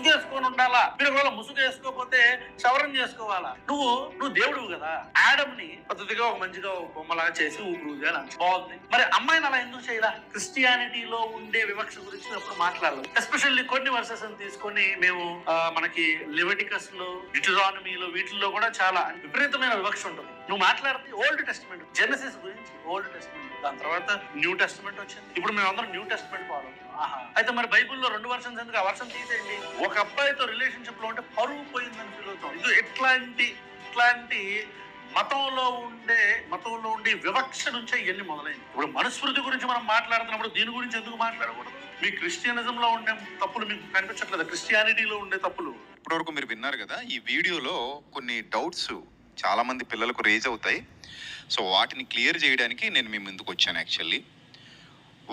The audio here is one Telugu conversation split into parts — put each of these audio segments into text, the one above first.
ముసుగేసుకొని ఉండాలా? మీరు ఒకవేళ ముసుగు వేసుకోకపోతే క్షవరం చేసుకోవాలా? నువ్వు నువ్వు దేవుడు కదా. ఆడమ్ని పద్ధతిగా ఒక మంచిగా ఒక బొమ్మలాగా చేసి ఊపిరి అని బాగుంది. మరి అమ్మాయిని అలా ఎందుకు చేయలా? క్రిస్టియానిటీలో ఉండే వివక్ష గురించి అప్పుడు మాట్లాడాలి ఎస్పెషల్లీ కొన్ని వర్సెస్ తీసుకొని మేము మనకి లివటికస్లో డిటరానమీలో వీటిల్లో కూడా చాలా విపరీతమైన వివక్ష ఉంటుంది. నువ్వు మాట్లాడితే ఓల్డ్ టెస్ట్మెంట్ జెనసిస్ గురించి ఓల్డ్ టెస్ట్మెంట్ దాని తర్వాత న్యూ టెస్ట్మెంట్ వచ్చింది. ఇప్పుడు మేము అందరం న్యూ టెస్ట్మెంట్ ఫాలో అయితే మరి బైబిల్లో రెండు వర్షన్స్ ఎందుకు? ఆ వర్షం తీసేయండి ఒక అబ్బాయితో రిలేషన్షిప్లో ఉంటే పరువు పోయిందని ఫీల్ అవుతాం. ఇది ఎట్లాంటి ఇట్లాంటి మతంలో ఉండే మతంలో ఉండే వివక్ష నుంచే ఇవన్నీ మొదలైంది. ఇప్పుడు మనుస్మృతి గురించి మనం మాట్లాడుతున్నప్పుడు దీని గురించి ఎందుకు మాట్లాడకూడదు? మీ క్రిస్టియనిజంలో ఉండే తప్పులు మీకు కనిపించట్లేదు? క్రిస్టియానిటీలో ఉండే తప్పులు. ఇప్పటివరకు మీరు విన్నారు కదా ఈ వీడియోలో కొన్ని డౌట్స్ చాలా మంది పిల్లలకు రేజ్ అవుతాయి. సో వాటిని క్లియర్ చేయడానికి నేను మీ ముందుకు వచ్చాను యాక్చువల్లీ.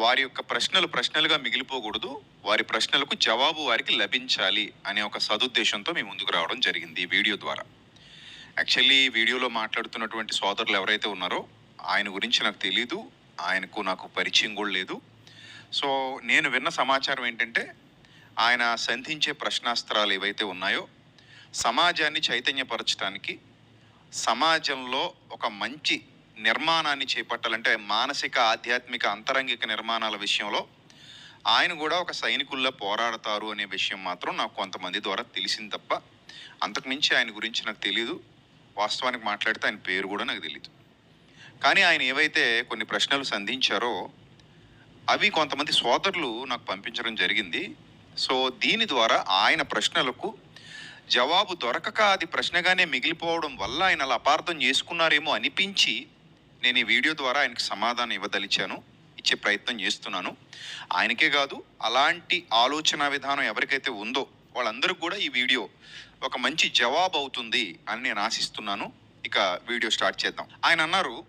వారి యొక్క ప్రశ్నలు ప్రశ్నలుగా మిగిలిపోకూడదు. వారి ప్రశ్నలకు జవాబు వారికి లభించాలి అనే ఒక సదుద్దేశంతో మీ ముందుకు రావడం జరిగింది ఈ వీడియో ద్వారా. యాక్చువల్లీ వీడియోలో మాట్లాడుతున్నటువంటి సోదరులు ఎవరైతే ఉన్నారో ఆయన గురించి నాకు తెలీదు ఆయనకు నాకు పరిచయం కూడా లేదు. సో నేను విన్న సమాచారం ఏంటంటే ఆయన సంధించే ప్రశ్నాస్త్రాలు ఏవైతే ఉన్నాయో సమాజాన్ని చైతన్యపరచడానికి సమాజంలో ఒక మంచి నిర్మాణాన్ని చేపట్టాలంటే మానసిక ఆధ్యాత్మిక అంతరంగిక నిర్మాణాల విషయంలో ఆయన కూడా ఒక సైనికుల్లో పోరాడతారు అనే విషయం మాత్రం నాకు కొంతమంది ద్వారా తెలిసింది తప్ప అంతకుమించి ఆయన గురించి నాకు తెలియదు వాస్తవానికి మాట్లాడితే ఆయన పేరు కూడా నాకు తెలియదు కానీ ఆయన ఏవైతే కొన్ని ప్రశ్నలు సంధించారో అవి కొంతమంది సోదరులు నాకు పంపించడం జరిగింది. సో దీని ద్వారా ఆయన ప్రశ్నలకు జవాబు దొరకక అది ప్రశ్నగానే మిగిలిపోవడం వల్ల ఆయన అలా అపార్థం చేసుకున్నారేమో అనిపించి నేను ఈ వీడియో ద్వారా ఆయనకి సమాధానం ఇవ్వదలిచాను ఇచ్చే ప్రయత్నం చేస్తున్నాను. ఆయనకే కాదు అలాంటి ఆలోచన విధానం ఎవరికైతే ఉందో వాళ్ళందరికీ కూడా ఈ వీడియో ఒక మంచి జవాబు అవుతుంది అని నేను ఆశిస్తున్నాను. ఇక వీడియో స్టార్ట్ చేద్దాం. ఆయన అన్నారు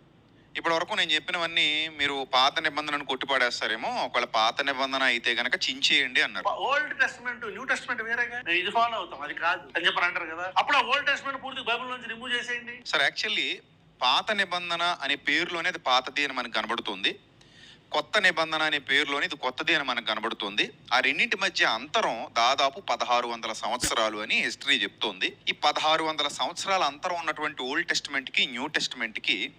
ఇప్పటి వరకు నేను చెప్పినవన్నీ మీరు పాత నిబంధనను కొట్టిపాడేస్తారేమో ఒకవేళ పాత నిబంధన అయితే గనక చించేయండి అన్నారు. ఓల్డ్ టెస్ట్మెంట్ న్యూ టెస్ట్మెంట్ వేరేగా? ఇది ఫాలో అవుతాం అది కాదు. అని చెప్పని అంటారు కదా? అప్పుడు ఆ ఓల్డ్ టెస్ట్మెంట్ పూర్తి బైబిల్ నుంచి రిమూవ్ చేసేయండి. సార్ యాక్చువల్లీ పాత నిబంధన అనే పేరులోనే అది పాతది అని మనకు కనబడుతుంది. కొత్త నిబంధన అనే పేరులోనే ఇది కొత్తది అని మనకు కనబడుతుంది. ఆ రెండింటి మధ్య అంతరం దాదాపు పదహారు వందల సంవత్సరాలు అని హిస్టరీ చెప్తోంది. ఈ పదహారు వందల సంవత్సరాల అంతరం ఉన్నటువంటి ఓల్డ్ టెస్ట్మెంట్కి న్యూ టెస్ట్మెంట్కి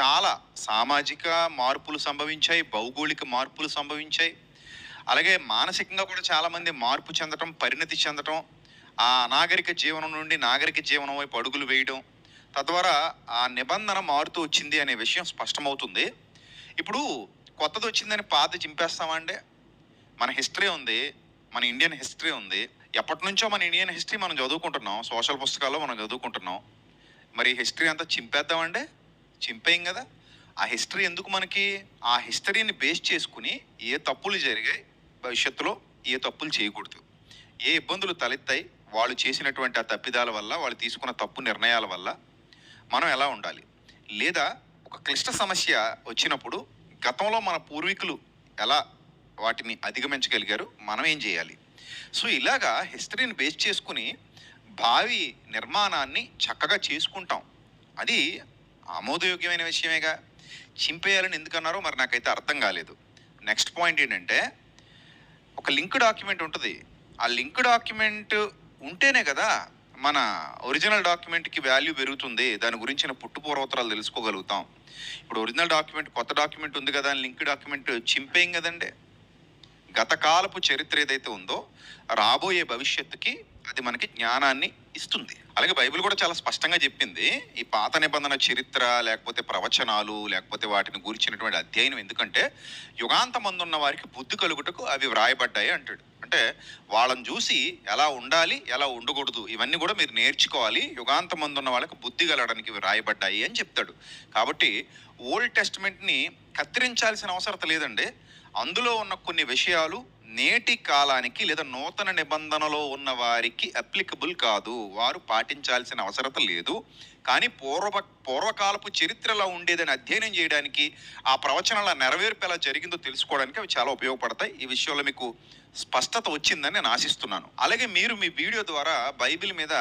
చాలా సామాజిక మార్పులు సంభవించాయి భౌగోళిక మార్పులు సంభవించాయి. అలాగే మానసికంగా కూడా చాలామంది మార్పు చెందటం పరిణతి చెందటం ఆ అనాగరిక జీవనం నుండి నాగరిక జీవనం వైపు అడుగులు వేయడం తద్వారా ఆ నిబంధన మారుతూ వచ్చింది అనే విషయం స్పష్టమవుతుంది. ఇప్పుడు కొత్తది వచ్చిందని పాత చింపేస్తామండి. మన హిస్టరీ ఉంది మన ఇండియన్ హిస్టరీ ఉంది. ఎప్పటి నుంచో మన ఇండియన్ హిస్టరీ మనం చదువుకుంటున్నాం సోషల్ పుస్తకాల్లో మనం చదువుకుంటున్నాం. మరి హిస్టరీ అంతా చింపేద్దామంటే చింపేయం కదా. ఆ హిస్టరీ ఎందుకు మనకి? ఆ హిస్టరీని బేస్ చేసుకుని ఏ తప్పులు జరిగాయి భవిష్యత్తులో ఏ తప్పులు చేయకూడదు. ఏ ఇబ్బందులు తలెత్తాయి వాళ్ళు చేసినటువంటి ఆ తప్పిదాల వల్ల వాళ్ళు తీసుకున్న తప్పు నిర్ణయాల వల్ల మనం ఎలా ఉండాలి? లేదా ఒక క్లిష్ట సమస్య వచ్చినప్పుడు గతంలో మన పూర్వీకులు ఎలా వాటిని అధిగమించగలిగారు? మనం ఏం చేయాలి? సో ఇలాగా హిస్టరీని బేస్ చేసుకుని భావి నిర్మాణాన్ని చక్కగా చేసుకుంటాం. అది ఆమోదయోగ్యమైన విషయమేగా. చింపేయాలని ఎందుకన్నారో మరి నాకైతే అర్థం కాలేదు. నెక్స్ట్ పాయింట్ ఏంటంటే ఒక లింక్ డాక్యుమెంట్ ఉంటుంది. ఆ లింక్ డాక్యుమెంట్ ఉంటేనే కదా మన ఒరిజినల్ డాక్యుమెంట్కి వాల్యూ పెరుగుతుంది. దాని గురించిన పుట్టుపూర్వోత్తరాలు తెలుసుకోగలుగుతాం. ఇప్పుడు ఒరిజినల్ డాక్యుమెంట్ కొత్త డాక్యుమెంట్ ఉంది కదా లింక్ డాక్యుమెంట్ చింపేయం కదండి. గతకాలపు చరిత్ర ఏదైతే ఉందో రాబోయే భవిష్యత్తుకి అది మనకి జ్ఞానాన్ని ఇస్తుంది. అలాగే బైబిల్ కూడా చాలా స్పష్టంగా చెప్పింది ఈ పాత నిబంధన చరిత్ర లేకపోతే ప్రవచనాలు లేకపోతే వాటిని గురించినటువంటి అధ్యయనం ఎందుకంటే యుగాంతమందున్న వారికి బుద్ధి కలుగుటకు అవి వ్రాయబడ్డాయి అంటాడు. అంటే వాళ్ళని చూసి ఎలా ఉండాలి ఎలా ఉండకూడదు ఇవన్నీ కూడా మీరు నేర్చుకోవాలి యుగాంతమందున్న వాళ్ళకి బుద్ధి కలగడానికి వ్రాయబడ్డాయి అని చెప్తాడు. కాబట్టి ఓల్డ్ టెస్ట్మెంట్ని కత్తిరించాల్సిన అవసరం లేదండి. అందులో ఉన్న కొన్ని విషయాలు నేటి కాలానికి లేదా నూతన నిబంధనలో ఉన్న వారికి అప్లికబుల్ కాదు. వారు పాటించాల్సిన అవసరత లేదు. కానీ పూర్వ పూర్వకాలపు చరిత్రలో ఉండేదని అధ్యయనం చేయడానికి ఆ ప్రవచనాల నెరవేర్పు ఎలా జరిగిందో తెలుసుకోవడానికి అవి చాలా ఉపయోగపడతాయి. ఈ విషయంలో మీకు స్పష్టత వచ్చిందని నేను ఆశిస్తున్నాను. అలాగే మీరు మీ వీడియో ద్వారా బైబిల్ మీద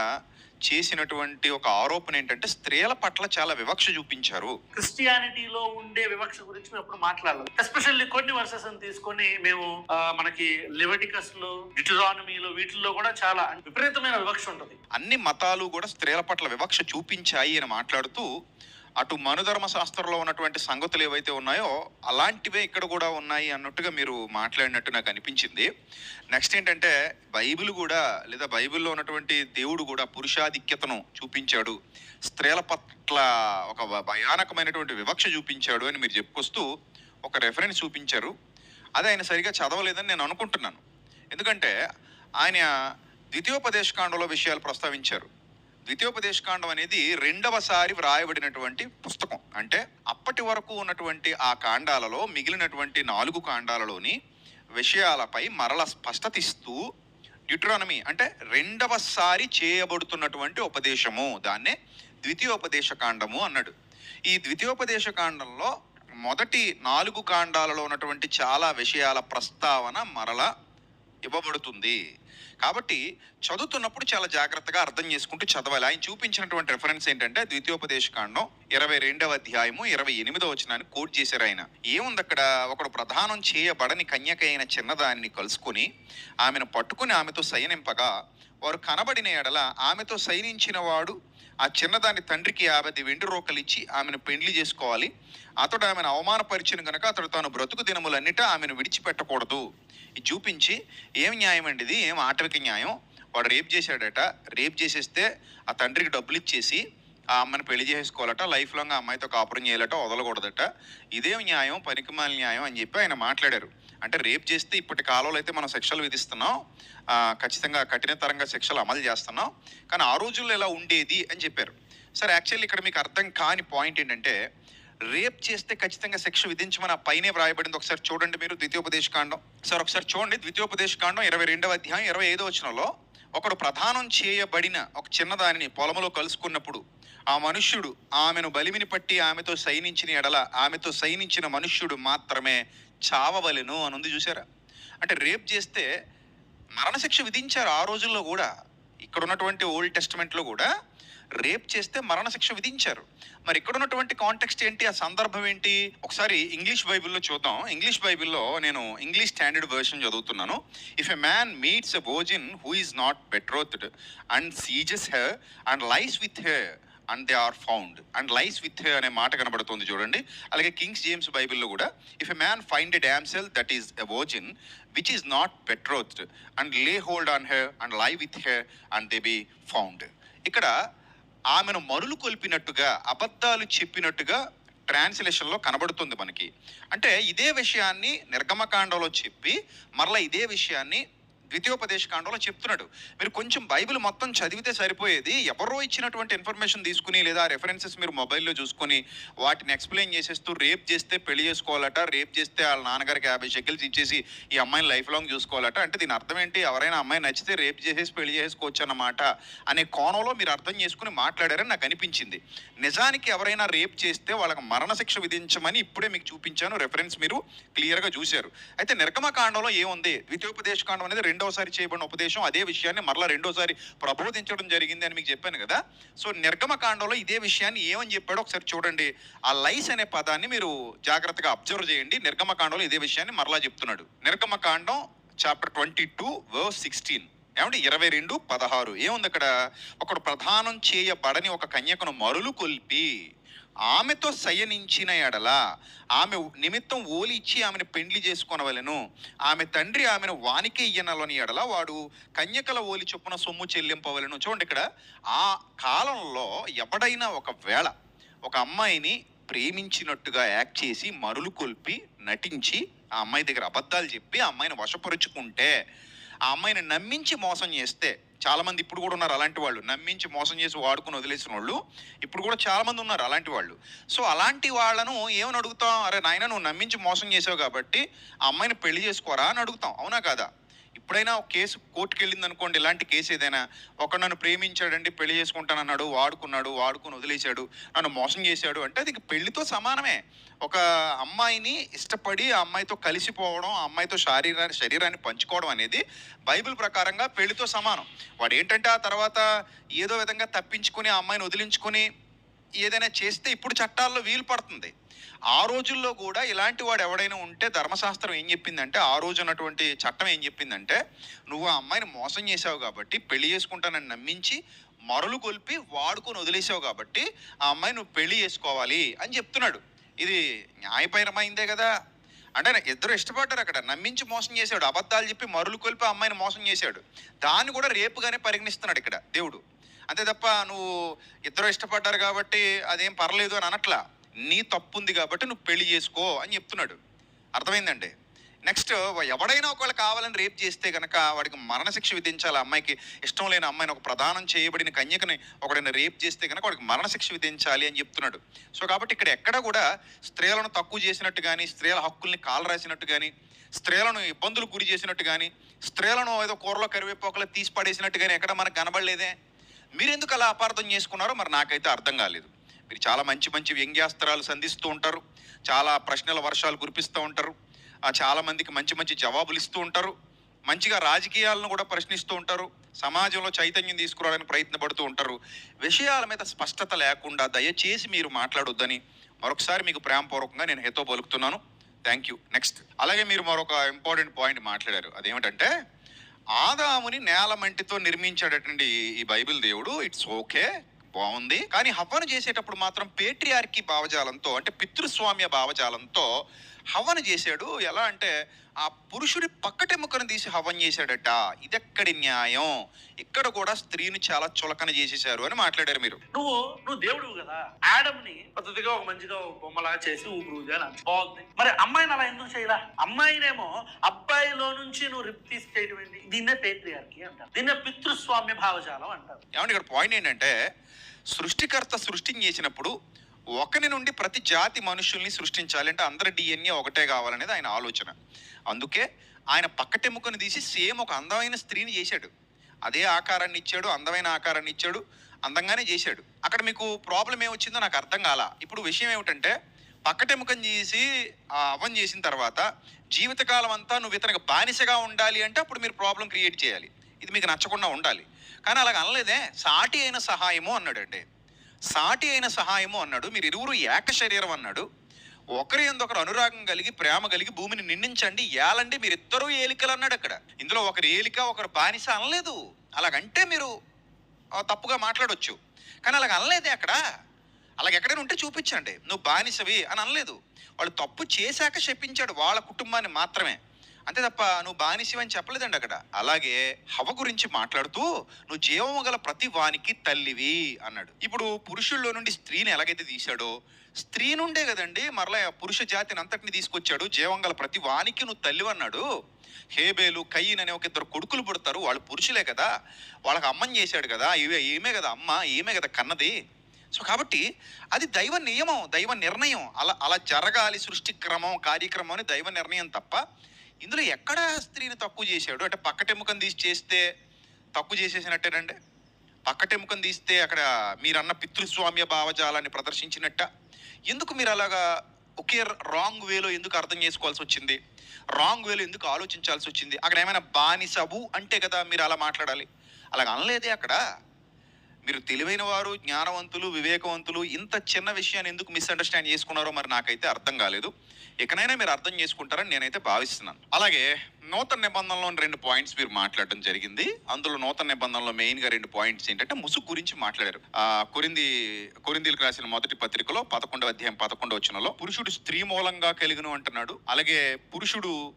చేసినటువంటి ఒక ఆరోపణ ఏంటంటే స్త్రీల పట్ల చాలా వివక్ష చూపించారు. క్రిస్టియానిటీలో ఉండే వివక్ష గురించి మేము ఎప్పుడు మాట్లాడలేదు. ఎస్పెషల్లీ కొన్ని వర్సెస్ తీసుకొని మేము మనకి లెవటికస్లో డిటరానమీలో వీటిల్లో కూడా చాలా విపరీతమైన వివక్ష ఉంటుంది. అన్ని మతాలు కూడా స్త్రీల పట్ల వివక్ష చూపించాయి అని మాట్లాడుతూ అటు మనుధర్మ శాస్త్రంలో ఉన్నటువంటి సంగతులు ఏవైతే ఉన్నాయో అలాంటివే ఇక్కడ కూడా ఉన్నాయి అన్నట్టుగా మీరు మాట్లాడినట్టు నాకు అనిపించింది. నెక్స్ట్ ఏంటంటే బైబిల్ కూడా లేదా బైబిల్లో ఉన్నటువంటి దేవుడు కూడా పురుషాధిక్యతను చూపించాడు. స్త్రీల పట్ల ఒక భ- భయానకమైనటువంటి వివక్ష చూపించాడు అని మీరు చెప్పుకొస్తూ ఒక రెఫరెన్స్ చూపించారు. అది ఆయన సరిగా చదవలేదని నేను అనుకుంటున్నాను. ఎందుకంటే ఆయన ద్వితీయోపదేశకాండలో విషయాలు ప్రస్తావించారు. ద్వితీయోపదేశకాండం అనేది రెండవసారి వ్రాయబడినటువంటి పుస్తకం. అంటే అప్పటి వరకు ఉన్నటువంటి ఆ కాండాలలో మిగిలినటువంటి నాలుగు కాండాలలోని విషయాలపై మరల స్పష్టత ఇస్తూ డ్యూట్రానమీ అంటే రెండవసారి చేయబడుతున్నటువంటి ఉపదేశము. దాన్నే ద్వితీయోపదేశ కాండము అన్నాడు. ఈ ద్వితీయోపదేశ కాండంలో మొదటి నాలుగు కాండాలలో ఉన్నటువంటి చాలా విషయాల ప్రస్తావన మరల ఇవ్వబడుతుంది. కాబట్టి చదువుతున్నప్పుడు చాలా జాగ్రత్తగా అర్థం చేసుకుంటూ చదవాలి. ఆయన చూపించినటువంటి రెఫరెన్స్ ఏంటంటే ద్వితీయోపదేశ కాండం ఇరవై రెండవ అధ్యాయము ఇరవై ఎనిమిదో వచనాన్ని కోట్ చేశారు ఆయన. ఏముంది అక్కడ ఒకడు ప్రధానం చేయబడని కన్యక అయిన చిన్నదాన్ని కలుసుకుని ఆమెను పట్టుకుని ఆమెతో శయనింపగా వారు కనబడిన ఎడల ఆమెతో శయనించిన వాడు ఆ చిన్నదాని తండ్రికి యాభై వెండి రోకలిచ్చి ఆమెను పెండ్లి చేసుకోవాలి. అతడు ఆమెను అవమానపరిచిన గనక అతడు తాను బ్రతుకు దినములన్నిట ఆమెను విడిచిపెట్టకూడదు. చూపించి ఏం న్యాయం అండి ఇది ఏం ఆటవిక న్యాయం? వాడు రేప్ చేశాడట. రేప్ చేసేస్తే ఆ తండ్రికి డబ్బులు ఇచ్చేసి ఆ అమ్మని పెళ్ళి చేసుకోవాలట. లైఫ్ లాంగ్ ఆ అమ్మాయితో కాపురం చేయాలట వదలకూడదట. ఇదేం న్యాయం? పనికిమాల న్యాయం అని చెప్పి ఆయన మాట్లాడారు. అంటే రేప్ చేస్తే ఇప్పటి కాలంలో అయితే మనం శిక్షలు విధిస్తున్నాం. ఖచ్చితంగా కఠినతరంగా శిక్షలు అమలు చేస్తున్నాం. కానీ ఆ రోజుల్లో ఎలా ఉండేది అని చెప్పారు. సార్ యాక్చువల్లీ ఇక్కడ మీకు అర్థం కాని పాయింట్ ఏంటంటే రేప్ చేస్తే ఖచ్చితంగా శిక్ష విధించమని ఆ పైనే వ్రాయబడింది. ఒకసారి చూడండి మీరు ద్వితీయోపదేశ కాండం. సార్ ఒకసారి చూడండి ద్వితీయోపదేశ కాండం ఇరవై రెండవ అధ్యాయం ఇరవై ఐదో వచనంలో ఒకడు ప్రధానం చేయబడిన ఒక చిన్నదానిని పొలంలో కలుసుకున్నప్పుడు ఆ మనుష్యుడు ఆమెను బలిమిని పట్టి ఆమెతో సైనించిన ఎడల ఆమెతో సైనించిన మనుష్యుడు మాత్రమే చావవలెను అని ఉంది చూసారా? అంటే రేప్ చేస్తే మరణశిక్ష విధించారు ఆ రోజుల్లో కూడా. ఇక్కడ ఉన్నటువంటి ఓల్డ్ టెస్ట్మెంట్లో కూడా రేప్ చేస్తే మరణశిక్ష విధించారు. మరి ఇక్కడ ఉన్నటువంటి కాంటెక్స్ట్ ఏంటి? ఆ సందర్భం ఏంటి? ఒకసారి ఇంగ్లీష్ బైబిల్లో చూద్దాం. ఇంగ్లీష్ బైబిల్లో నేను ఇంగ్లీష్ స్టాండర్డ్ వర్షన్ చదువుతున్నాను. If a man meets a virgin who is not betrothed and seizes her and lies with her and they are found and lies with అనే మాట కనబడుతుంది చూడండి. అలాగే కింగ్స్ జేమ్స్ బైబిల్లో కూడా if a man find a damsel that is a virgin which is not betrothed and lay hold on her and lie with her and they be found ఇక్కడ ఆమెను మరులు కొల్పినట్టుగా అబద్ధాలు చెప్పినట్టుగా ట్రాన్స్లేషన్లో కనబడుతుంది మనకి. అంటే ఇదే విషయాన్ని నిర్గమకాండంలో చెప్పి మరలా ఇదే విషయాన్ని ద్వితీయోపదేశ కాండంలో చెప్తున్నాడు. మీరు కొంచెం బైబిల్ మొత్తం చదివితే సరిపోయేది. ఎవరో ఇచ్చినటువంటి ఇన్ఫర్మేషన్ తీసుకుని లేదా రెఫరెన్సెస్ మీరు మొబైల్లో చూసుకొని వాటిని ఎక్స్ప్లెయిన్ చేసేస్తూ రేప్ చేస్తే పెళ్ళి చేసుకోవాలట రేప్ చేస్తే వాళ్ళ నాన్నగారికి యాభై షెకిల్స్ ఇచ్చేసి ఈ అమ్మాయిని లైఫ్ లాంగ్ చూసుకోవాలట అంటే దీని అర్థం ఏంటి? ఎవరైనా అమ్మాయి నచ్చితే రేప్ చేసేసి పెళ్ళి చేసుకోవచ్చు అన్నమాట అనే కోణంలో మీరు అర్థం చేసుకుని మాట్లాడారని నాకు అనిపించింది. నిజానికి ఎవరైనా రేప్ చేస్తే వాళ్ళకి మరణశిక్ష విధించమని ఇప్పుడే మీకు చూపించాను. రెఫరెన్స్ మీరు క్లియర్గా చూశారు. అయితే నిర్గమకాండంలో ఏముంది? ద్వితీయోపదేశ కాండం అనేది రెండు రెండోసారి చేయబడిన ఉపదేశం అదే విషయాన్ని మరలా రెండోసారి ప్రబోధించడం జరిగింది అని మీకు చెప్పాను కదా. సో నిర్గమకాండంలో ఇదే విషయాన్ని ఏమని చెప్పాడో ఒకసారి చూడండి. ఆ లైస్ అనే పదాన్ని మీరు జాగ్రత్తగా అబ్జర్వ్ చేయండి. నిర్గమకాండంలో ఇదే విషయాన్ని మరలా చెప్తున్నాడు. నిర్గమకాండం chapter twenty two verse sixteen. ఏమంటే ఇరవై రెండు పదహారు. ఏముంది అక్కడ? ఒకడు ప్రధానం చేయబడని ఒక కన్యకను మరులు కొల్పి ఆమెతో శయనించిన ఎడల ఆమె నిమిత్తం ఓలి ఇచ్చి ఆమెను పెండ్లి చేసుకొనవలెను. ఆమె తండ్రి ఆమెను వానికే ఇయ్యనలోని ఎడల వాడు కన్యకల ఓలి చొప్పున సొమ్ము చెల్లింపవలెను. చూడండి ఇక్కడ ఆ కాలంలో ఎవడైనా ఒక వేళ ఒక అమ్మాయిని ప్రేమించినట్టుగా యాక్ట్ చేసి మరులు కొల్పి నటించి ఆ అమ్మాయి దగ్గర అబద్ధాలు చెప్పి ఆ అమ్మాయిని వశపరుచుకుంటే ఆ అమ్మాయిని నమ్మించి మోసం చేస్తే చాలామంది ఇప్పుడు కూడా ఉన్నారు అలాంటి వాళ్ళు. నమ్మించి మోసం చేసి వాడుకుని వదిలేసిన వాళ్ళు ఇప్పుడు కూడా చాలామంది ఉన్నారు అలాంటి వాళ్ళు. సో అలాంటి వాళ్ళను ఏమని అడుగుతాం? అరే నాయన నువ్వు నమ్మించి మోసం చేసావు కాబట్టి ఆ అమ్మాయిని పెళ్ళి చేసుకోరా అని అడుగుతాం. అవునా కదా? ఇప్పుడైనా ఒక కేసు కోర్టుకు వెళ్ళింది అనుకోండి ఇలాంటి కేసు ఏదైనా ఒక నన్ను ప్రేమించాడండి పెళ్ళి చేసుకుంటానన్నాడు వాడుకున్నాడు వాడుకుని వదిలేశాడు నన్ను మోసం చేశాడు అంటే అది పెళ్ళితో సమానమే. ఒక అమ్మాయిని ఇష్టపడి ఆ అమ్మాయితో కలిసిపోవడం ఆ అమ్మాయితో శారీరా శరీరాన్ని పంచుకోవడం అనేది బైబిల్ ప్రకారంగా పెళ్ళితో సమానం. వాడు ఏంటంటే ఆ తర్వాత ఏదో విధంగా తప్పించుకుని ఆ అమ్మాయిని వదిలించుకుని ఏదైనా చేస్తే ఇప్పుడు చట్టాల్లో వీలు పడుతుంది. ఆ రోజుల్లో కూడా ఇలాంటి వాడు ఎవడైనా ఉంటే ధర్మశాస్త్రం ఏం చెప్పిందంటే ఆ రోజు ఉన్నటువంటి చట్టం ఏం చెప్పిందంటే నువ్వు ఆ అమ్మాయిని మోసం చేసావు కాబట్టి పెళ్ళి చేసుకుంటానని నమ్మించి మరలు కొల్పి వాడుకొని వదిలేసావు కాబట్టి ఆ అమ్మాయి నువ్వు పెళ్ళి చేసుకోవాలి అని చెప్తున్నాడు. ఇది న్యాయపరమైందే కదా. అంటే ఇద్దరు ఇష్టపడ్డారు అక్కడ. నమ్మించి మోసం చేశాడు. అబద్ధాలు చెప్పి మరులు కొలిపి ఆ అమ్మాయిని మోసం చేశాడు. దాన్ని కూడా రేపుగానే పరిగణిస్తున్నాడు ఇక్కడ దేవుడు. అంతే తప్ప నువ్వు ఇద్దరు ఇష్టపడ్డారు కాబట్టి అదేం పర్లేదు అని అనట్లా. నీ తప్పు ఉంది కాబట్టి నువ్వు పెళ్ళి చేసుకో అని చెప్తున్నాడు. అర్థమైందండి? నెక్స్ట్ ఎవడైనా ఒకవేళ కావాలని రేప్ చేస్తే కనుక వాడికి మరణశిక్ష విధించాలి. అమ్మాయికి ఇష్టం లేని అమ్మాయిని ఒక ప్రధానం చేయబడిన కన్యకని ఒకడైనా రేప్ చేస్తే కనుక వాడికి మరణశిక్ష విధించాలి అని చెప్తున్నాడు. సో కాబట్టి ఇక్కడ ఎక్కడ కూడా స్త్రీలను తక్కువ చేసినట్టు కానీ స్త్రీల హక్కుల్ని కాలరాసినట్టు కానీ స్త్రీలను ఇబ్బందులు గురి చేసినట్టు కానీ స్త్రీలను ఏదో కూరలో కరివేపోకలో తీసి పడేసినట్టు కానీ ఎక్కడ మనకు కనబడలేదే. మీరు ఎందుకు అలా అపార్థం చేసుకున్నారో మరి నాకైతే అర్థం కాలేదు. మీరు చాలా మంచి మంచి వ్యంగ్యాస్త్రాలు సంధిస్తూ ఉంటారు. చాలా ప్రశ్నల వర్షాలు కురిపిస్తూ ఉంటారు. ఆ, మంచి మంచి జవాబులు ఇస్తూ ఉంటారు. మంచిగా రాజకీయాలను కూడా ప్రశ్నిస్తూ ఉంటారు. సమాజంలో చైతన్యం తీసుకురావడానికి ప్రయత్నపడుతూ ఉంటారు. విషయాల మీద స్పష్టత లేకుండా దయచేసి మీరు మాట్లాడొద్దని మరొకసారి మీకు ప్రేమపూర్వకంగా నేను హేతో పలుకుతున్నాను థ్యాంక్ యూ నెక్స్ట్. అలాగే మీరు మరొక ఇంపార్టెంట్ పాయింట్ మాట్లాడారు. అదేమిటంటే ఆదాముని నేల మంటితో నిర్మించాడటండి ఈ బైబిల్ దేవుడు. ఇట్స్ ఓకే బాగుంది. కానీ హవన చేసేటప్పుడు మాత్రం పేట్రియార్కి భావజాలంతో అంటే పితృస్వామ్య భావజాలంతో హవన చేశాడు. ఎలా అంటే ఆ పురుషుడి పక్కటెముకను తీసి హవ్వం చేశాడట. ఇదెక్కడి న్యాయం? ఇక్కడ కూడా స్త్రీని చాలా చులకన చేసేశారు అని మాట్లాడారు మీరు. నువ్వు నువ్వు దేవుడు కదా. ఆడమ్ని పద్ధతిగా ఒక మంచిగా బొమ్మలా చేసి ఊపిరి అని అంది. బాగుంది. మరి అమ్మాయిని అలా ఎందుకు చేయలా? అమ్మాయినేమో అబ్బాయిలో నుంచి నువ్వు రిప్ తీసి చేయడం ఏంటి? దీన్నే పేట్రియార్కి అంటారు. దీన్నే పితృస్వామ్య భావజాలం అంటారు. ఏమంటే ఇక్కడ పాయింట్ ఏంటంటే సృష్టికర్త సృష్టిని చేసినప్పుడు ఒకరి నుండి ప్రతి జాతి మనుషుల్ని సృష్టించాలి అంటే అందరి డిఎన్ఏ ఒకటే కావాలనేది ఆయన ఆలోచన. అందుకే ఆయన పక్కటెముకను తీసి సేమ్ ఒక అందమైన స్త్రీని చేశాడు. అదే ఆకారాన్ని ఇచ్చాడు అందమైన ఆకారాన్ని ఇచ్చాడు అందంగానే చేశాడు. అక్కడ మీకు ప్రాబ్లం ఏమొచ్చిందో నాకు అర్థం కాల. ఇప్పుడు విషయం ఏమిటంటే పక్కటెముకం చేసి ఆ అవం చేసిన తర్వాత జీవితకాలం అంతా నువ్వు ఇతనికి బానిసగా ఉండాలి అంటే అప్పుడు మీరు ప్రాబ్లం క్రియేట్ చేయాలి. ఇది మీకు నచ్చకుండా ఉండాలి. కానీ అలాగ అనలేదే సాటి అయిన సహాయము అన్నాడండి. సాటి అయిన సహాయము అన్నాడు. మీరు ఇరువురు ఏక శరీరం అన్నాడు. ఒకరి ఒకరు అనురాగం కలిగి ప్రేమ కలిగి భూమిని నిండించండి. ఏలండి మీరు ఇద్దరు ఏలికలు అన్నాడు అక్కడ. ఇందులో ఒకరు ఏలిక ఒకరు బానిస అనలేదు. అలాగంటే మీరు తప్పుగా మాట్లాడొచ్చు. కానీ అలాగ అనలేదే అక్కడ. అలాగ ఎక్కడైనా ఉంటే చూపించండి. నువ్వు బానిసవి అని అనలేదు. వాళ్ళు తప్పు చేశాక శపించాడు. వాళ్ళ కుటుంబాన్ని మాత్రమే. అంతే తప్ప నువ్వు బానిసివని అని చెప్పలేదండి అక్కడ. అలాగే హవ గురించి మాట్లాడుతూ నువ్వు జీవము గల ప్రతి వానికి తల్లివి అన్నాడు. ఇప్పుడు పురుషుల్లో నుండి స్త్రీని ఎలాగైతే తీశాడో స్త్రీ నుండే కదండి మరలా పురుష జాతిని అంతటిని తీసుకొచ్చాడు జీవం గల ప్రతి వానికి నువ్వు తల్లివి అన్నాడు. హేబేలు కయ్యన్ అనే ఒక ఇద్దరు కొడుకులు పుడతారు వాళ్ళు పురుషులే కదా వాళ్ళకి అమ్మని చేశాడు కదా ఇవే ఏమే కదా అమ్మ ఏమే కదా కన్నది. సో కాబట్టి అది దైవ నియమం దైవ నిర్ణయం. అలా అలా జరగాలి సృష్టి క్రమం కార్యక్రమం అని దైవ నిర్ణయం తప్ప ఇందులో ఎక్కడ స్త్రీని తక్కువ చేశాడు? అంటే పక్కటెముకం తీసి చేస్తే తక్కువ చేసేసినట్టేనండి? పక్కటెముకం తీస్తే అక్కడ మీరన్న పితృస్వామ్య భావజాలాన్ని ప్రదర్శించినట్ట? ఎందుకు మీరు అలాగా ఒకే రాంగ్ వేలో ఎందుకు అర్థం చేసుకోవాల్సి వచ్చింది? రాంగ్ వేలో ఎందుకు ఆలోచించాల్సి వచ్చింది? అక్కడ ఏమైనా బానిసవు అంటే కదా మీరు అలా మాట్లాడాలి. అలాగ అనలేదే అక్కడ. మీరు తెలివైన వారు జ్ఞానవంతులు వివేకవంతులు ఇంత చిన్న విషయాన్ని ఎందుకు మిస్అండర్స్టాండ్ చేసుకున్నారో మరి నాకైతే అర్థం కాలేదు. ఇకనైనా మీరు అర్థం చేసుకుంటారని నేనైతే భావిస్తున్నాను. అలాగే నూతన నిబంధనలోని రెండు పాయింట్స్ మీరు మాట్లాడడం జరిగింది. అందులో నూతన నిబంధనలో మెయిన్గా రెండు పాయింట్స్ ఏంటంటే ముసుగు గురించి మాట్లాడారు. ఆ కొరింది కొరిందీలకు రాసిన మొదటి పత్రికలో పదకొండవ అధ్యాయం పదకొండవ వచనంలో పురుషుడు స్త్రీ మూలంగా కలిగిన అంటున్నాడు అలాగే పురుషుడు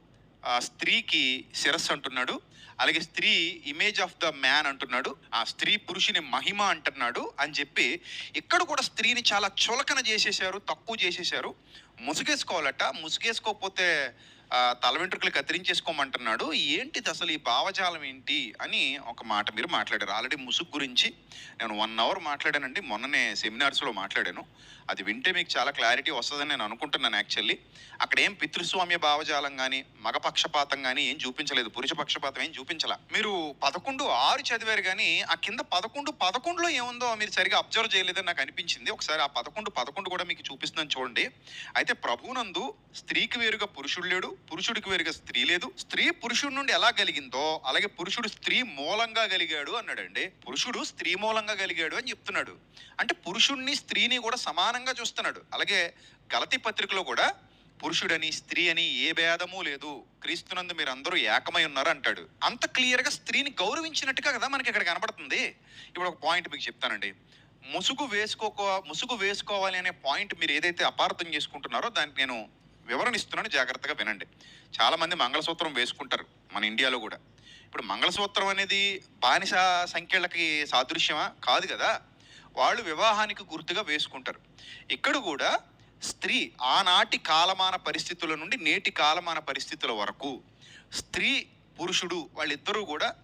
స్త్రీకి శిరస్సు అంటున్నాడు అలాగే స్త్రీ ఇమేజ్ ఆఫ్ ద మ్యాన్ అంటున్నాడు ఆ స్త్రీ పురుషుని మహిమ అంటున్నాడు అని చెప్పి ఇక్కడ కూడా స్త్రీని చాలా చులకన చేసేశారు తక్కువ చేసేశారు. ముసుగేసుకోవాలట ముసుగేసుకోకపోతే తల వెంట్రుకలు కత్తిరించేసుకోమంటున్నాడు. ఏంటిది అసలు ఈ భావజాలం ఏంటి? అని ఒక మాట మీరు మాట్లాడారు. ఆల్రెడీ ముసుగు గురించి నేను వన్ అవర్ మాట్లాడానండి. మొన్ననే సెమినార్స్లో మాట్లాడాను. అది వింటే మీకు చాలా క్లారిటీ వస్తుందని నేను అనుకుంటున్నాను యాక్చువల్లీ. అక్కడ ఏం పితృస్వామ్య భావజాలం కానీ మగ పక్షపాతం కానీ ఏం చూపించలేదు. పురుష పక్షపాతం ఏం చూపించలా. మీరు పదకొండు ఆరు చదివారు కానీ ఆ కింద పదకొండు పదకొండులో ఏముందో మీరు సరిగా అబ్జర్వ్ చేయలేదని నాకు అనిపించింది. ఒకసారి ఆ పదకొండు పదకొండు కూడా మీకు చూపిస్తున్నాను చూడండి. అయితే ప్రభునందు స్త్రీకి వేరుగా పురుషుడు లేడు. పురుషుడికి వేరుగా స్త్రీ లేదు. స్త్రీ పురుషుడి నుండి ఎలా కలిగిందో అలాగే పురుషుడు స్త్రీ మూలంగా కలిగాడు అన్నాడండి. పురుషుడు స్త్రీ మూలంగా కలిగాడు అని చెప్తున్నాడు. అంటే పురుషుణ్ణి స్త్రీని కూడా సమానంగా చూస్తున్నాడు. అలాగే గలతి పత్రికలో కూడా పురుషుడని స్త్రీ అని ఏ భేదము లేదు. క్రీస్తునందు మీరు అందరూ ఏకమై ఉన్నారు అంటాడు. అంత క్లియర్గా స్త్రీని గౌరవించినట్టుగా కదా మనకి ఇక్కడ కనబడుతుంది. ఇప్పుడు ఒక పాయింట్ మీకు చెప్తానండి. ముసుగు వేసుకోకో ముసుగు వేసుకోవాలి అనే పాయింట్ మీరు ఏదైతే అపార్థం చేసుకుంటున్నారో దానికి నేను వివరణ ఇస్తున్నాను జాగ్రత్తగా వినండి. చాలా మంది మంగళసూత్రం వేసుకుంటారు మన ఇండియాలో కూడా. ఇప్పుడు మంగళసూత్రం అనేది బానిస సంఖ్యలకి సాదృశ్యమా? కాదు కదా. వాళ్ళు వివాహానికి గుర్తుగా వేసుకుంటారు. ఇక్కడ కూడా స్త్రీ ఆనాటి కాలమాన పరిస్థితుల నుండి నేటి కాలమాన పరిస్థితుల వరకు స్త్రీ పురుషుడు వాళ్ళిద్దరూ కూడా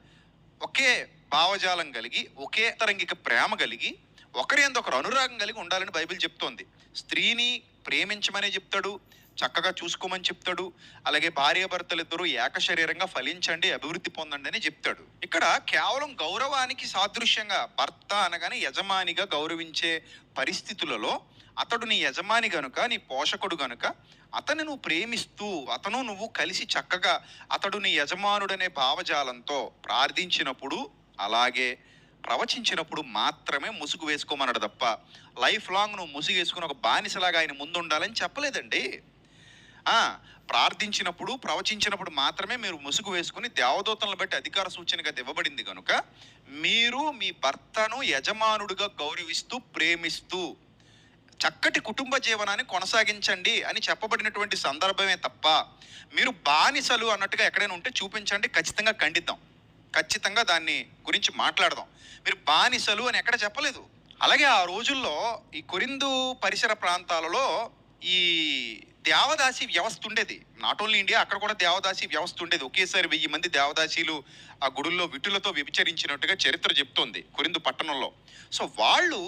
ఒకే భావజాలం కలిగి ఒకే తరంగిక ప్రేమ కలిగి ఒకరి ఒకరు అనురాగం కలిగి ఉండాలని బైబిల్ చెప్తోంది. స్త్రీని ప్రేమించమనే చెప్తాడు చక్కగా చూసుకోమని చెప్తాడు. అలాగే భార్యాభర్తలు ఇద్దరు ఏక శరీరంగా ఫలించండి అభివృద్ధి పొందండి అని చెప్తాడు. ఇక్కడ కేవలం గౌరవానికి సాదృశ్యంగా భర్త అనగానే యజమానిగా గౌరవించే పరిస్థితులలో అతడు నీ యజమాని గనుక నీ పోషకుడు గనుక అతను నువ్వు ప్రేమిస్తూ అతను నువ్వు కలిసి చక్కగా అతడు నీ యజమానుడనే భావజాలంతో ప్రార్థించినప్పుడు అలాగే ప్రవచించినప్పుడు మాత్రమే ముసుగు వేసుకోమన్నాడు తప్ప లైఫ్ లాంగ్ నువ్వు ముసుగు వేసుకుని ఒక బానిసలాగా ఆయన ముందు ఉండాలని చెప్పలేదండి. ప్రార్థించినప్పుడు ప్రవచించినప్పుడు మాత్రమే మీరు ముసుగు వేసుకుని దేవదూతలను బట్టి అధికార సూచనగా ఇవ్వబడింది కనుక మీరు మీ భర్తను యజమానుడిగా గౌరవిస్తూ ప్రేమిస్తూ చక్కటి కుటుంబ జీవనాన్ని కొనసాగించండి అని చెప్పబడినటువంటి సందర్భమే తప్ప మీరు బానిసలు అన్నట్టుగా ఎక్కడైనా ఉంటే చూపించండి ఖచ్చితంగా ఖండిద్దాం. ఖచ్చితంగా దాన్ని గురించి మాట్లాడదాం. మీరు బానిసలు అని ఎక్కడ చెప్పలేదు. అలాగే ఆ రోజుల్లో ఈ కొరిందు పరిసర ప్రాంతాలలో ఈ దేవదాసి వ్యవస్థ ఉండేది నాట్ ఓన్లీ ఇండియా అక్కడ కూడా దేవదాసి వ్యవస్థ ఉండేది ఒకేసారి వెయ్యి మంది దేవదాసీలు ఆ గుడుల్లో విటులతో వ్యభిచరించినట్టుగా చరిత్ర చెప్తోంది కొరిందు పట్టణంలో. సో వాళ్ళు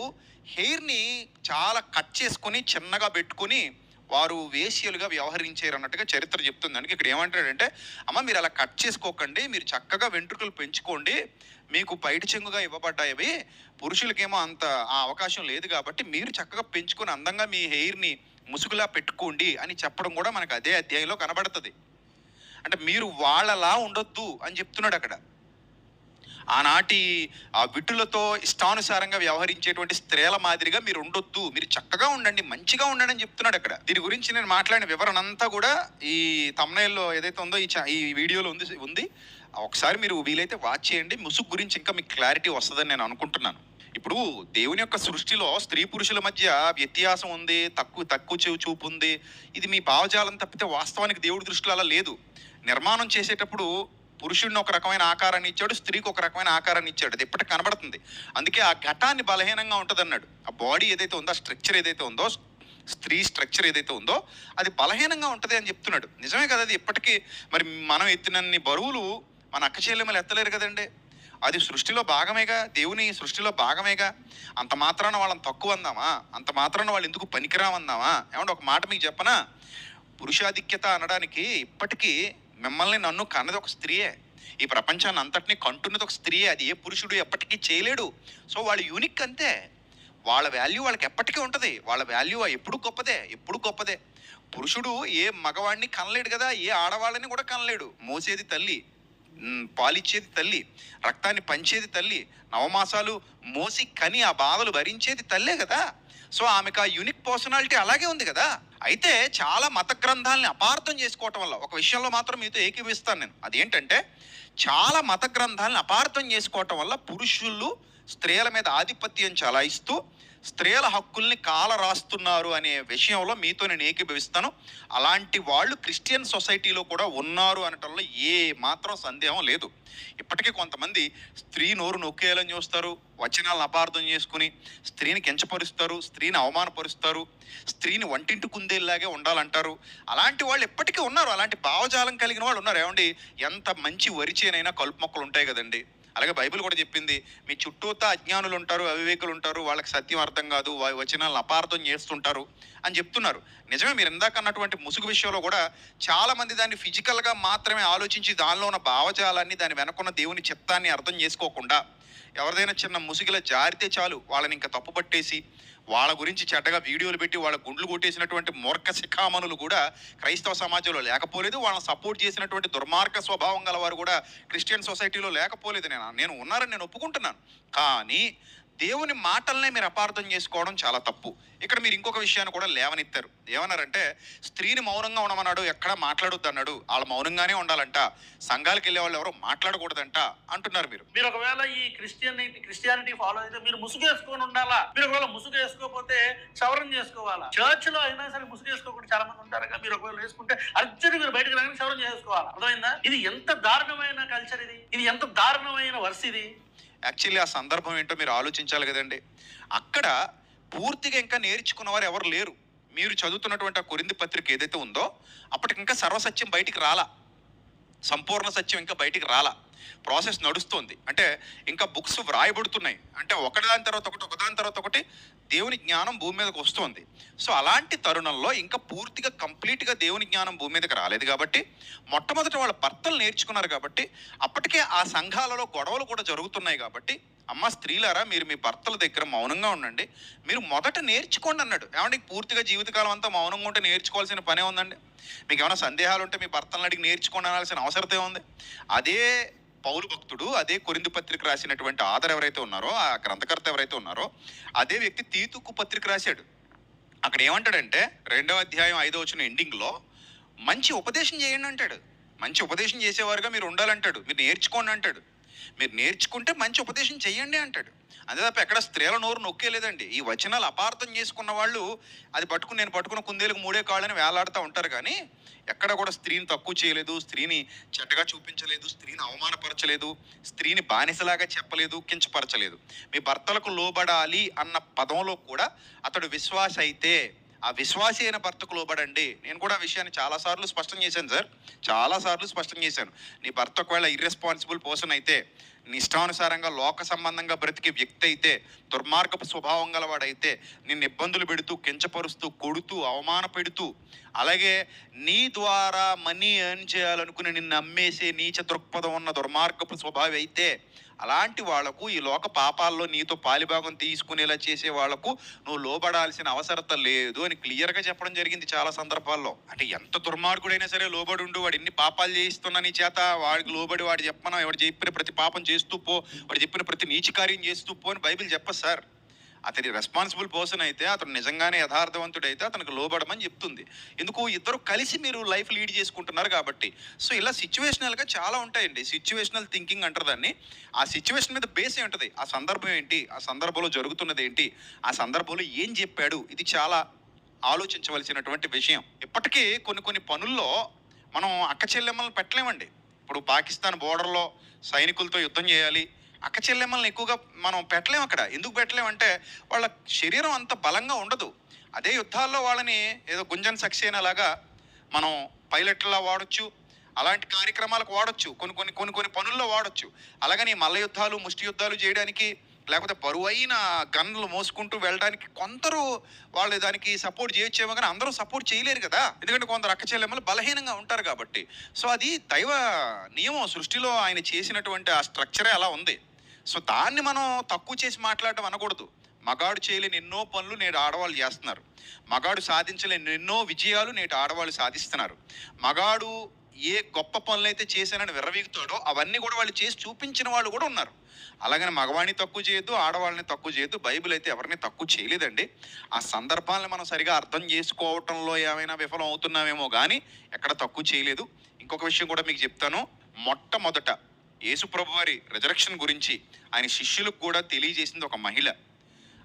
హెయిర్ని చాలా కట్ చేసుకొని చిన్నగా పెట్టుకొని వారు వేసియలుగా వ్యవహరించారు అన్నట్టుగా చరిత్ర చెప్తుంది. అందుకే ఇక్కడ ఏమంటాడంటే అమ్మ మీరు అలా కట్ చేసుకోకండి మీరు చక్కగా వెంట్రుకలు పెంచుకోండి మీకు పైటి చెంగుగా ఇవ్వబడ్డాయి పురుషులకేమో అంత ఆ అవకాశం లేదు కాబట్టి మీరు చక్కగా పెంచుకొని అందంగా మీ హెయిర్ని ముసుగులా పెట్టుకోండి అని చెప్పడం కూడా మనకు అదే అధ్యాయంలో కనబడుతుంది. అంటే మీరు వాళ్ళలా ఉండొద్దు అని చెప్తున్నాడు అక్కడ. ఆనాటి ఆ విటులతో ఇష్టానుసారంగా వ్యవహరించేటువంటి స్త్రీల మాదిరిగా మీరు ఉండొద్దు మీరు చక్కగా ఉండండి మంచిగా ఉండండి అని చెప్తున్నాడు అక్కడ. దీని గురించి నేను మాట్లాడిన వివరణ అంతా కూడా ఈ తమ్నైల్లో ఏదైతే ఉందో ఈ ఈ వీడియోలో ఉంది ఉంది. ఒకసారి మీరు వీలైతే వాచ్ చేయండి. ముసుగు గురించి ఇంకా మీకు క్లారిటీ వస్తుందని నేను అనుకుంటున్నాను. ఇప్పుడు దేవుని యొక్క సృష్టిలో స్త్రీ పురుషుల మధ్య వ్యత్యాసం ఉంది తక్కువ తక్కువ చెవు చూపు ఉంది. ఇది మీ భావజాలం తప్పితే వాస్తవానికి దేవుడి దృష్టిలో అలా లేదు. నిర్మాణం చేసేటప్పుడు పురుషుడిని ఒక రకమైన ఆకారాన్ని ఇచ్చాడు స్త్రీకి ఒక రకమైన ఆకారాన్ని ఇచ్చాడు. అది ఇప్పటికి కనబడుతుంది. అందుకే ఆ ఘటాన్ని బలహీనంగా ఉంటుంది అన్నాడు ఆ బాడీ ఏదైతే ఉందో ఆ స్ట్రక్చర్ ఏదైతే ఉందో స్త్రీ స్ట్రక్చర్ ఏదైతే ఉందో అది బలహీనంగా ఉంటుంది అని చెప్తున్నాడు. నిజమే కదా అది? ఇప్పటికీ మరి మనం ఎత్తినన్ని బరువులు మన అక్క చెల్లెమ్మలు ఎత్తలేరు కదండి. అది సృష్టిలో భాగమేగా దేవుని సృష్టిలో భాగమేగా. అంత మాత్రాన వాళ్ళని తక్కువ అందామా అంత మాత్రాన వాళ్ళు ఎందుకు పనికిరామందామా ఏమంటే ఒక మాట మీకు చెప్పనా? పురుషాధిక్యత అనడానికి ఇప్పటికీ మిమ్మల్ని నన్ను కన్నది ఒక స్త్రీయే. ఈ ప్రపంచాన్ని అంతటినీ కంటున్నది ఒక స్త్రీయే. అది ఏ పురుషుడు ఎప్పటికీ చేయలేడు. సో వాళ్ళు యూనిక్ అంతే. వాళ్ళ వాల్యూ వాళ్ళకి ఎప్పటికీ ఉంటుంది. వాళ్ళ వాల్యూ ఎప్పుడు గొప్పదే? ఎప్పుడు గొప్పదే? పురుషుడు ఏ మగవాడిని కనలేడు కదా? ఏ ఆడవాళ్ళని కూడా కనలేడు. మోసేది తల్లి. పాలిచ్చేది తల్లి రక్తాన్ని పంచేది తల్లి నవమాసాలు మోసి కని ఆ బాధలు భరించేది తల్లే కదా. సో ఆమెకు ఆ యూనిక్ పర్సనాలిటీ అలాగే ఉంది కదా. అయితే చాలా మత గ్రంథాలని అపార్థం చేసుకోవటం వల్ల ఒక విషయంలో మాత్రం మీతో ఏకీవిస్తాను నేను. అదేంటంటే చాలా మత గ్రంథాలను అపార్థం చేసుకోవటం వల్ల పురుషులు స్త్రీల మీద ఆధిపత్యం చలాయిస్తూ స్త్రీల హక్కుల్ని కాల రాస్తున్నారు అనే విషయంలో మీతో నేను ఏకీభవిస్తాను. అలాంటి వాళ్ళు క్రిస్టియన్ సొసైటీలో కూడా ఉన్నారు అనటంలో ఏ మాత్రం సందేహం లేదు. ఇప్పటికీ కొంతమంది స్త్రీ నోరు నొక్కేయాలని చూస్తారు వచనాలను అపార్థం చేసుకుని స్త్రీని కించపరుస్తారు స్త్రీని అవమానపరుస్తారు స్త్రీని వంటింటి కుందేలాగే ఉండాలంటారు. అలాంటి వాళ్ళు ఎప్పటికీ ఉన్నారు. అలాంటి భావజాలం కలిగిన వాళ్ళు ఉన్నారు. ఏమండి? ఎంత మంచి వరిచేనైనా కలుపు మొక్కలు ఉంటాయి కదండి. అలాగే బైబిల్ కూడా చెప్పింది మీ చుట్టూతా అజ్ఞానులు ఉంటారు అవివేకులు ఉంటారు వాళ్ళకి సత్యం అర్థం కాదు వారి వచనాలను అపార్థం చేస్తుంటారు అని చెప్తున్నారు. నిజమే మీరు ఇందాక అన్నటువంటి ముసుగు విషయంలో కూడా చాలామంది దాన్ని ఫిజికల్గా మాత్రమే ఆలోచించి దానిలో ఉన్న భావజాలాన్ని దాని వెనకున్న దేవుని చిత్తాన్ని అర్థం చేసుకోకుండా ఎవరిదైనా చిన్న ముసుగుల జారితే చాలు వాళ్ళని ఇంకా తప్పు పట్టేసి వాళ్ళ గురించి చెడ్డగా వీడియోలు పెట్టి వాళ్ళ గుండ్లు కొట్టేసినటువంటి మూర్ఖ శిఖామణులు కూడా క్రైస్తవ సమాజంలో లేకపోలేదు. వాళ్ళని సపోర్ట్ చేసినటువంటి దుర్మార్గ స్వభావం గల వారు కూడా క్రిస్టియన్ సొసైటీలో లేకపోలేదు. నేను నేను ఉన్నారని నేను ఒప్పుకుంటున్నాను. కానీ దేవుని మాటలనే మీరు అపార్థం చేసుకోవడం చాలా తప్పు. ఇక్కడ మీరు ఇంకొక విషయాన్ని కూడా లేవనెత్తారు. ఏమన్నారంటే స్త్రీని మౌనంగా ఉండమన్నాడు ఎక్కడ మాట్లాడొద్దు అన్నాడు. వాళ్ళు మౌనంగానే ఉండాలంట. సంఘాలకు వెళ్ళే వాళ్ళు ఎవరు మాట్లాడకూడదంట అంటున్నారు మీరు. మీరు ఒకవేళ ఈ క్రిస్టియనిటీ క్రిస్టియానిటీ ఫాలో అయితే మీరు ముసుగు వేసుకొని ఉండాలా? మీరు ఒకవేళ ముసుగు వేసుకోకపోతే క్షవరం చేసుకోవాలా? చర్చ్లో అయినా సరే ముసుగు వేసుకోకుండా చాలా మంది ఉంటారు కదా మీరు ఒకవేళ వేసుకుంటే అర్జెంట్ మీరు బయటకు రాగానే క్షవరం చేసుకోవాలా? అర్థమైందా? ఇది ఎంత దారుణమైన కల్చర్ ఇది? ఇది ఎంత దారుణమైన వర్స్ ఇది? యాక్చువల్లీ ఆ సందర్భం ఏంటో మీరు ఆలోచించాలి కదండి. అక్కడ పూర్తిగా ఇంకా నేర్చుకున్నవారు ఎవరు లేరు. మీరు చదువుతున్నటువంటి ఆ కొరింది పత్రిక ఏదైతే ఉందో అప్పటికి ఇంకా సర్వసత్యం బయటికి రాలా. సంపూర్ణ సత్యం ఇంకా బయటికి రాలా. ప్రాసెస్ నడుస్తుంది. అంటే ఇంకా బుక్స్ వ్రాయబడుతున్నాయి. అంటే ఒకదాని తర్వాత ఒకటి ఒకదాని తర్వాత ఒకటి దేవుని జ్ఞానం భూమి మీదకి వస్తుంది. సో అలాంటి తరుణంలో ఇంకా పూర్తిగా కంప్లీట్గా దేవుని జ్ఞానం భూమి మీదకి రాలేదు కాబట్టి మొట్టమొదట వాళ్ళ భర్తలు నేర్చుకున్నారు కాబట్టి అప్పటికే ఆ సంఘాలలో గొడవలు కూడా జరుగుతున్నాయి కాబట్టి అమ్మ స్త్రీలారా మీరు మీ భర్తల దగ్గర మౌనంగా ఉండండి. మీరు మొదట నేర్చుకోండి అన్నాడు. ఏమంటే పూర్తిగా జీవితకాలం అంతా మౌనంగా ఉంటే నేర్చుకోవాల్సిన పనే ఉందండి? మీకు ఏమైనా సందేహాలు ఉంటే మీ భర్తలను అడిగి నేర్చుకోండి అనాల్సిన అవసరతే ఉంది? అదే పౌరు భక్తుడు అదే కొరిందు పత్రిక రాసినటువంటి ఆధార్ ఎవరైతే ఉన్నారో ఆ గ్రంథకర్త ఎవరైతే ఉన్నారో అదే వ్యక్తి తీతుకు పత్రిక రాశాడు. అక్కడ ఏమంటాడంటే రెండవ అధ్యాయం ఐదో వచ్చిన ఎండింగ్లో మంచి ఉపదేశం చేయండి అంటాడు. మంచి ఉపదేశం చేసేవారుగా మీరు ఉండాలంటాడు మీరు నేర్చుకోండి అంటాడు. మీరు నేర్చుకుంటే మంచి ఉపదేశం చేయండి అంటాడు. అంతే తప్ప ఎక్కడ స్త్రీల నోరు నొక్కేలేదండి. ఈ వచనాలు అపార్థం చేసుకున్న వాళ్ళు అది పట్టుకుని నేను పట్టుకున్న కుందేలకు మూడే కాళ్ళని వేలాడుతూ ఉంటారు కానీ ఎక్కడ కూడా స్త్రీని తక్కువ చేయలేదు స్త్రీని చెడ్డగా చూపించలేదు స్త్రీని అవమానపరచలేదు స్త్రీని బానిసలాగా చెప్పలేదు కించపరచలేదు. మీ భర్తలకు లోబడాలి అన్న పదంలో కూడా అతడు విశ్వాస అయితే ఆ విశ్వాసి అయిన భర్తకు లోబడండి. నేను కూడా ఆ విషయాన్ని చాలాసార్లు స్పష్టం చేశాను సార్. చాలాసార్లు స్పష్టం చేశాను. నీ భర్త ఒకవేళ ఇర్రెస్పాన్సిబుల్ పర్సన్ అయితే నీ ఇష్టానుసారంగా లోక సంబంధంగా బ్రతికే వ్యక్తి అయితే దుర్మార్గపు స్వభావం గలవాడైతే నిన్ను ఇబ్బందులు పెడుతూ కించపరుస్తూ కొడుతూ అవమాన పెడుతూ అలాగే నీ ద్వారా మనీ ఎర్న్ చేయాలనుకుని నిన్ను అమ్మేసే నీచ దృక్పథం ఉన్న దుర్మార్గపు స్వభావం అయితే అలాంటి వాళ్ళకు ఈ లోక పాపాల్లో నీతో పాలిభాగం తీసుకునేలా చేసే వాళ్ళకు నువ్వు లోబడాల్సిన అవసరత లేదు అని క్లియర్గా చెప్పడం జరిగింది చాలా సందర్భాల్లో. అంటే ఎంత దుర్మార్గుడైనా సరే లోబడి ఉండు వాడు ఎన్ని పాపాలు చేయిస్తున్నా నీ చేత వాడికి లోబడి వాడు చెప్పను వాడు చెప్పిన ప్రతి పాపం చేస్తూ పో వాడు చెప్పిన ప్రతి నీచి కార్యం చేస్తూ పో అని బైబిల్ చెప్పదు సార్. అతని రెస్పాన్సిబుల్ పర్సన్ అయితే అతను నిజంగానే యథార్థవంతుడైతే అతనికి లోబడమని చెప్తుంది. ఎందుకు? ఇద్దరు కలిసి మీరు లైఫ్ లీడ్ చేసుకుంటున్నారు కాబట్టి. సో ఇలా సిచ్యువేషనల్గా చాలా ఉంటాయండి. సిచ్యువేషనల్ థింకింగ్ అంటారు దాన్ని. ఆ సిచ్యువేషన్ మీద బేస్ ఏ ఉంటుంది. ఆ సందర్భం ఏంటి? ఆ సందర్భంలో జరుగుతున్నది ఏంటి? ఆ సందర్భంలో ఏం చెప్పాడు? ఇది చాలా ఆలోచించవలసినటువంటి విషయం. ఇప్పటికీ కొన్ని కొన్ని పనుల్లో మనం అక్క చెల్లెమ్మలను పెట్టలేమండి. ఇప్పుడు పాకిస్తాన్ బోర్డర్లో సైనికులతో యుద్ధం చేయాలి. అక్క చెల్లెమ్మల్ని ఎక్కువగా మనం పెట్టలేం అక్కడ. ఎందుకు పెట్టలేమంటే వాళ్ళ శరీరం అంత బలంగా ఉండదు. అదే యుద్ధాల్లో వాళ్ళని ఏదో గుంజన్ సక్సేనా లాగా మనం పైలట్లా వాడచ్చు అలాంటి కార్యక్రమాలకు వాడచ్చు కొన్ని కొన్ని కొన్ని కొన్ని పనుల్లో వాడచ్చు. అలాగని మల్ల యుద్ధాలు ముష్టి యుద్ధాలు చేయడానికి లేకపోతే బరువైన గన్నులు మోసుకుంటూ వెళ్ళడానికి కొందరు వాళ్ళు దానికి సపోర్ట్ చేయొచ్చేమో కానీ అందరూ సపోర్ట్ చేయలేరు కదా. ఎందుకంటే కొందరు అక్క చెల్లెమ్మలు బలహీనంగా ఉంటారు కాబట్టి. సో అది దైవ నియమం సృష్టిలో ఆయన చేసినటువంటి ఆ స్ట్రక్చరే అలా ఉంది. సో దాన్ని మనం తక్కువ చేసి మాట్లాడటం అనకూడదు. మగాడు చేయలేని ఎన్నో పనులు నేడు ఆడవాళ్ళు చేస్తున్నారు. మగాడు సాధించలేని ఎన్నో విజయాలు నేటి ఆడవాళ్ళు సాధిస్తున్నారు. మగాడు ఏ గొప్ప పనులు అయితే చేశానని విర్రవీగుతాడో అవన్నీ కూడా వాళ్ళు చేసి చూపించిన వాళ్ళు కూడా ఉన్నారు. అలాగని మగవాడిని తక్కువ చేయొద్దు ఆడవాళ్ళని తక్కువ చేయొద్దు. బైబిల్ అయితే ఎవరిని తక్కువ చేయలేదండి. ఆ సందర్భాలను మనం సరిగా అర్థం చేసుకోవటంలో ఏమైనా విఫలం అవుతున్నామేమో కానీ ఎక్కడ తక్కువ చేయలేదు. ఇంకొక విషయం కూడా మీకు చెప్తాను. మొట్టమొదట యేసుప్రభు వారి రిజరక్షన్ గురించి ఆయన శిష్యులకు కూడా తెలియజేసింది ఒక మహిళ.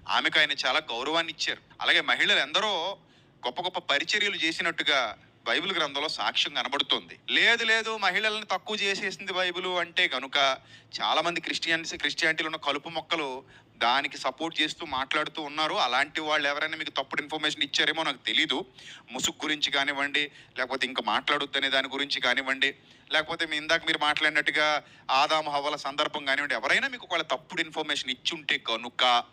ఆమెకు ఆయన చాలా గౌరవాన్ని ఇచ్చారు. అలాగే మహిళలు ఎందరో గొప్ప గొప్ప పరిచర్యలు చేసినట్టుగా బైబిల్ గ్రంథంలో సాక్ష్యం కనబడుతుంది. లేదు లేదు మహిళలను తక్కువ చేసేసింది బైబిల్ అంటే కనుక చాలామంది క్రిస్టియన్స్ క్రిస్టియానిటీలో ఉన్న కలుపు మొక్కలు దానికి సపోర్ట్ చేస్తూ మాట్లాడుతూ ఉన్నారు అలాంటి వాళ్ళు ఎవరైనా మీకు తప్పుడు ఇన్ఫర్మేషన్ ఇచ్చారేమో నాకు తెలీదు. ముసుగు గురించి కానివ్వండి లేకపోతే ఇంకా మాట్లాడొద్దనే దాని గురించి కానివ్వండి లేకపోతే మీ ఇందాక మీరు మాట్లాడినట్టుగా ఆదాము హవల సందర్భం కానివ్వండి ఎవరైనా మీకు ఒకవేళ తప్పుడు ఇన్ఫర్మేషన్ ఇచ్చుంటే కనుక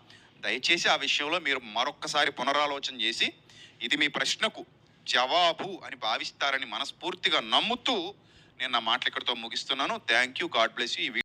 దయచేసి ఆ విషయంలో మీరు మరొక్కసారి పునరాలోచన చేసి ఇది మీ ప్రశ్నకు జవాబు అని భావిస్తారని మనస్ఫూర్తిగా నమ్ముతూ నేను నా మాటలు ఇక్కడితో ముగిస్తున్నాను. Thank you God bless you